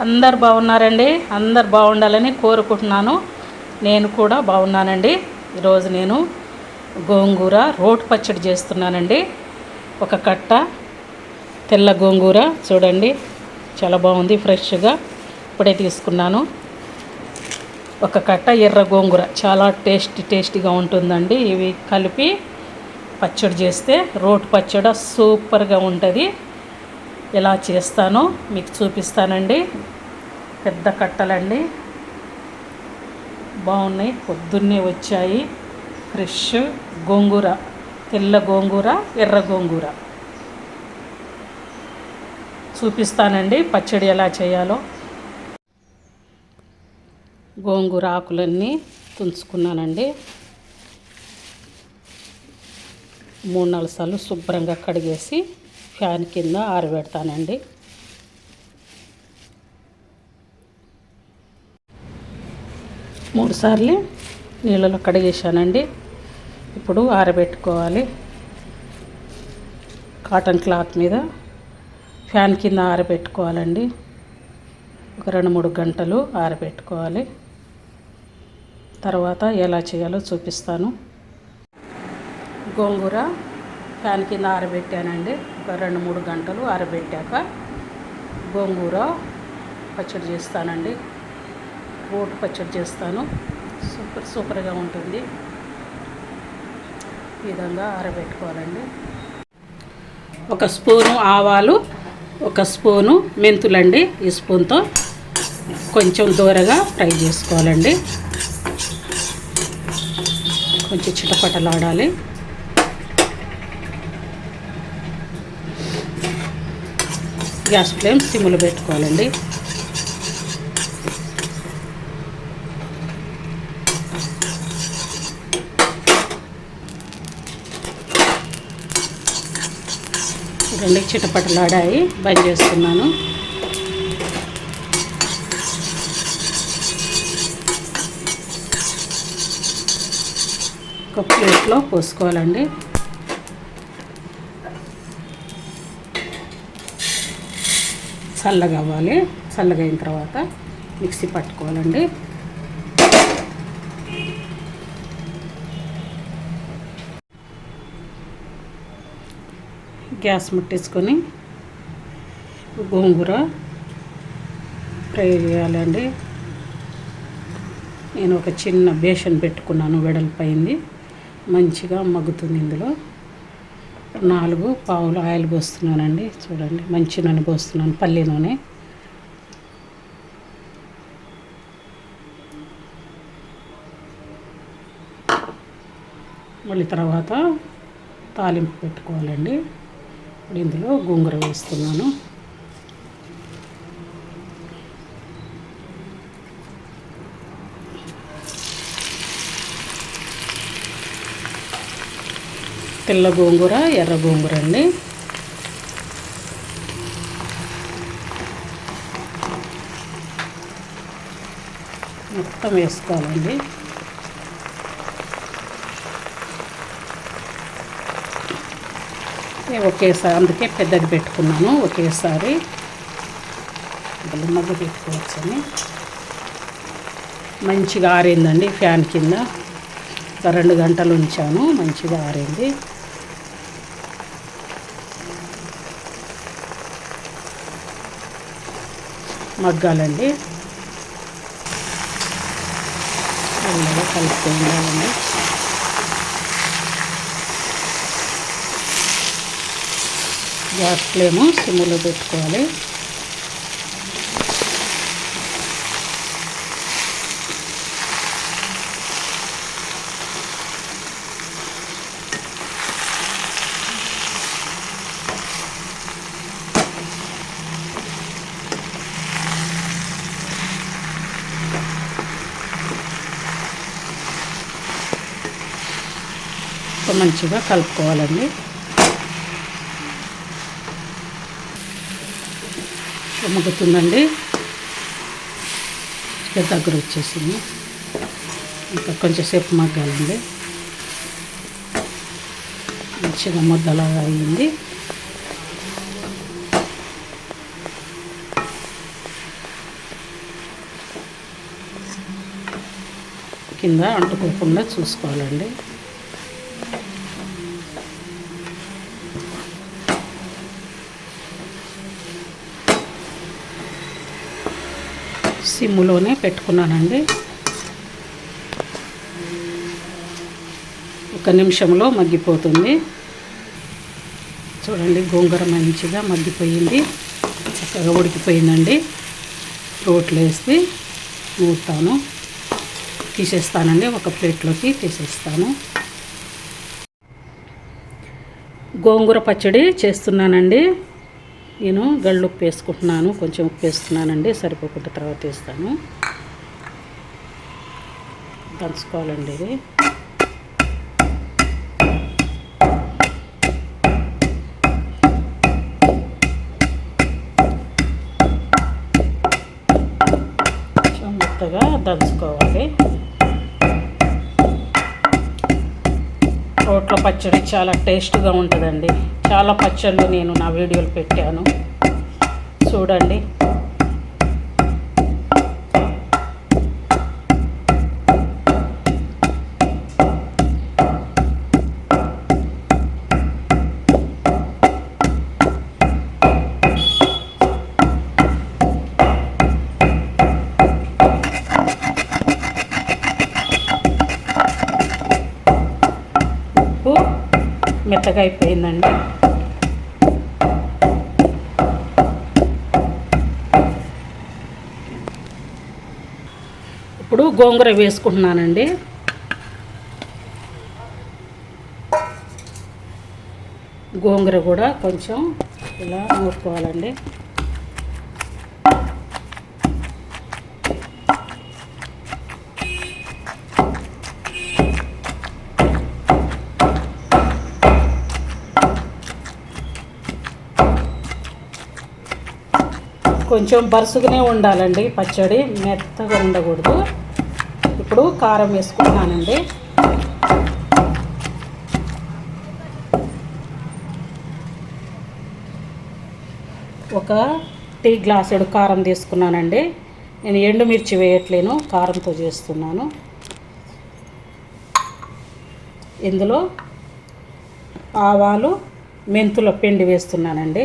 అందరు బాగున్నారండి. అందరు బాగుండాలని కోరుకుంటున్నాను. నేను కూడా బాగున్నానండి. ఈరోజు నేను గోంగూర రోటి పచ్చడి చేస్తున్నానండి. ఒక కట్ట తెల్ల గోంగూర చూడండి. చాలా బాగుంది ఫ్రెష్గా. ఇప్పుడే తీసుకున్నాను. ఒక కట్ట ఎర్ర గోంగూర. చాలా టేస్టీ టేస్టీగా ఉంటుందండి. ఇవి కలిపి పచ్చడి చేస్తే రోటి పచ్చడి సూపర్గా ఉంటుంది. ఎలా చేస్తానో మీకు చూపిస్తానండి. పెద్ద కట్టలండి. బాగున్నాయి. పొద్దున్నే వచ్చాయి. ఫ్రెష్ గోంగూర తెల్ల గోంగూర ఎర్ర గోంగూర. చూపిస్తానండి పచ్చడి ఎలా చేయాలో. గోంగూర ఆకులన్నీ తుంచుకున్నానండి. మూడు నాలుగు సార్లు శుభ్రంగా కడిగేసి ఫ్యాన్ కింద ఆరబెడతానండి. మూడుసార్లు నీళ్ళలో కడిగేసానండి ఇప్పుడు ఆరబెట్టుకోవాలి. కాటన్ క్లాత్ మీద ఫ్యాన్ కింద ఆరబెట్టుకోవాలండి. ఒక రెండు మూడు గంటలు ఆరబెట్టుకోవాలి. తర్వాత ఎలా చేయాలో చూపిస్తాను. గోంగూర ఫ్యాన్ కింద ఆరబెట్టానండి. ఒక రెండు మూడు గంటలు ఆరబెట్టాక గోంగూర పచ్చడి చేస్తానండి. ఓటు పచ్చడి చేస్తాను. సూపర్ సూపర్గా ఉంటుంది. ఈ విధంగా ఆరబెట్టుకోవాలండి. ఒక స్పూను ఆవాలు ఒక స్పూను మెంతులండి. ఈ స్పూన్తో కొంచెం దూరగా ఫ్రై చేసుకోవాలండి. కొంచెం చిటపటలాడాలి. గ్యాస్ ఫ్లేమ్ సిమ్లో పెట్టుకోవాలండి. రెండు చిటపటలాడాయి. బంద్ చేస్తున్నాను. ఒక ప్లేట్లో పోసుకోవాలండి. చల్లగా అవ్వాలి. చల్లగా అయిన తర్వాత మిక్సీ పట్టుకోవాలండి. గ్యాస్ ముట్టించుకొని గోంగూర ఫ్రై చేయాలండి. నేను ఒక చిన్న బేషన్ పెట్టుకున్నాను వెడల్పైంది మంచిగా మగ్గుతుంది ఇందులో. నాలుగు పావులు ఆయిల్ పోస్తున్నానండి. చూడండి మంచి నూనె పోస్తున్నాను పల్లి నూనె. మళ్ళీ తర్వాత తాలింపు పెట్టుకోవాలండి. ఇప్పుడు ఇందులో గోంగూర వేస్తున్నాను. తెల్ల గోంగూర ఎర్ర గోంగూర అండి. మొత్తం వేసుకోవాలండి. ఒకేసారి అందుకే పెద్దది పెట్టుకున్నాను ఒకేసారి. మగ్గ పెట్టుకోవచ్చని మంచిగా ఆరిందండి ఫ్యాన్ కింద. ఒక రెండు గంటలు ఉంచాను మంచిగా ఆరింది. మగ్గాలండి. మెల్లగా కలుపుతూ ఉండాలండి. గ్యాస్ ఫ్లేము సిమ్లో పెట్టుకోవాలి. మంచిగా కలుపుకోవాలండి. ముగ్గుతుందండి దగ్గర వచ్చేసింది. ఇంకా కొంచెంసేపు మగ్గాలండి. మంచిగా ముద్దలాగా అయింది. కింద అంటుకోకుండా చూసుకోవాలండి. సిమ్లోనే పెట్టుకున్నానండి. ఒక నిమిషంలో మగ్గిపోతుంది. చూడండి గోంగూర మంచిగా మగ్గిపోయింది. చక్కగా ఉడికిపోయిందండి. రోట్లు వేసి నూరుతాను తీసేస్తానండి ఒక ప్లేట్లోకి తీసేస్తాను. గోంగూర పచ్చడి చేస్తున్నానండి. నేను గళ్ళు ఉప్పు వేసుకుంటున్నాను కొంచెం ఉప్పు వేస్తున్నానండి సరిపోకుండా తర్వాత వేస్తాను. దంచుకోవాలండి ఇది. మెత్తగా దంచుకోవాలి. రోట్ల పచ్చడి చాలా టేస్ట్గా ఉంటుందండి. చాలా పచ్చళ్ళు నేను నా వీడియోలు పెట్టాను. చూడండి. మెత్తగా అయిపోయిందండి. ఇప్పుడు గోంగూర వేసుకుంటున్నానండి. గోంగూర కూడా కొంచెం ఇలా నూరుకోవాలండి. కొంచెం బరుసుగానే ఉండాలండి. పచ్చడి మెత్తగా ఉండకూడదు. ఇప్పుడు కారం వేసుకుంటున్నానండి. ఒక టీ గ్లాసుడు కారం తీసుకున్నానండి. నేను ఎండుమిర్చి వేయట్లేను కారంతో చేస్తున్నాను. ఇందులో ఆవాలు మెంతుల పిండి వేస్తున్నానండి.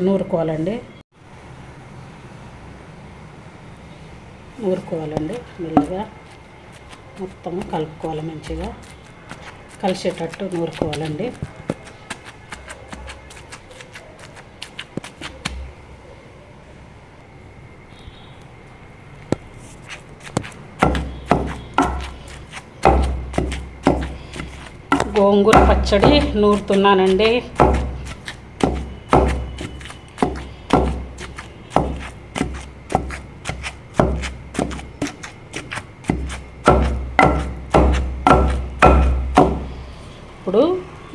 నూరుకోవాలండి నూరుకోవాలండి మెల్లగా. మొత్తం కలుపుకోవాలి మంచిగా. కలిసేటట్టు నూరుకోవాలండి. గోంగూర పచ్చడి నూరుతున్నానండి.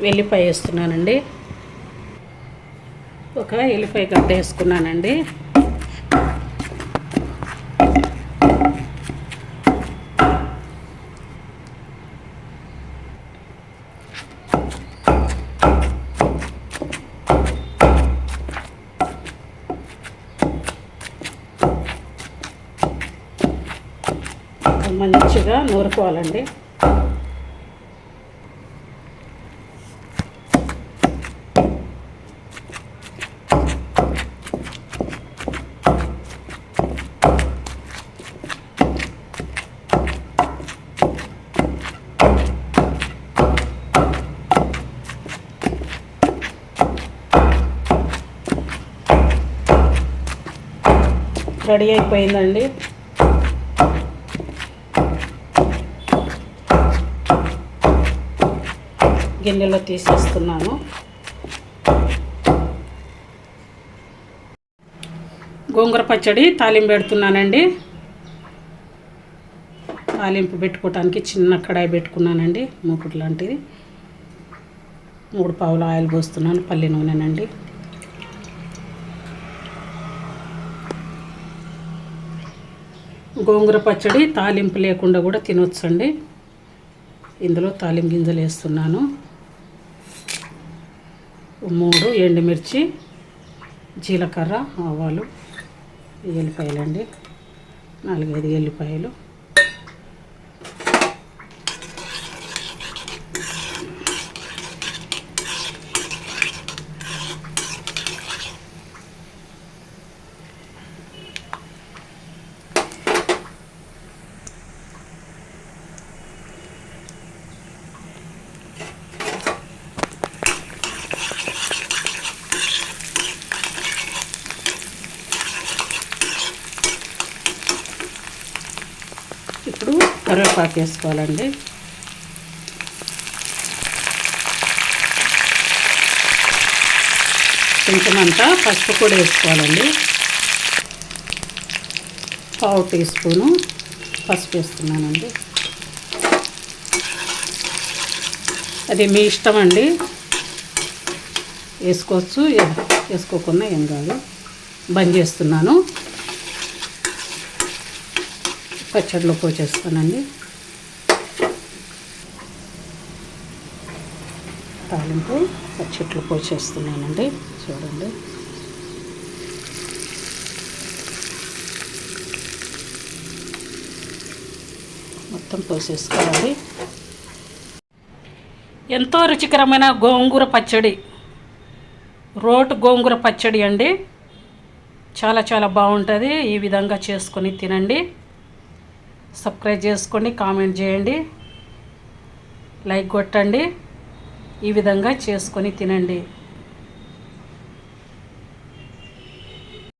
వెల్లిపాయ వేస్తున్నానండి. ఒక ఎల్లిపాయ గడ్డ వేసుకున్నానండి. మంచిగా నూరుకోవాలండి. రెడీ అయిపోయిందండి. గిన్నెలో తీసేస్తున్నాను. గోంగూర పచ్చడి తాలింపు పెడుతున్నానండి. తాలింపు పెట్టుకోవటానికి చిన్న కడాయి పెట్టుకున్నానండి మూకుడు లాంటిది. మూడు పావులు ఆయిల్ పోస్తున్నాను పల్లి నూనెనండి. గోంగూర పచ్చడి తాలింపు లేకుండా కూడా తినొచ్చండి. ఇందులో తాలింపు గింజలు వేస్తున్నాను. మూడు ఎండుమిర్చి జీలకర్ర ఆవాలు ఎల్లిపాయలండి నాలుగైదు ఎల్లిపాయలు ఇప్పుడు కరివేపాకు వేసుకోవాలండి కొంచెం పసుపు కూడా వేసుకోవాలండి. పావు టీ స్పూను పసుపు వేస్తున్నానండి. అది మీ ఇష్టం అండి. వేసుకోవచ్చు వేసుకోకుండా ఏం కాదు. బంద్ చేస్తున్నాను. పచ్చడిలో పోసేస్తానండి. తాలింపు పచ్చట్లు పోసేస్తున్నానండి చూడండి. మొత్తం పోసేసుకోవాలి. ఎంతో రుచికరమైన గోంగూర పచ్చడి. రోటు గోంగూర పచ్చడి అండి. చాలా చాలా బాగుంటుంది. ఈ విధంగా చేసుకొని తినండి. సబ్స్క్రైబ్ చేసుకోండి కామెంట్ చేయండి. లైక్ కొట్టండి. ఈ విధంగా చేసుకొని తినండి.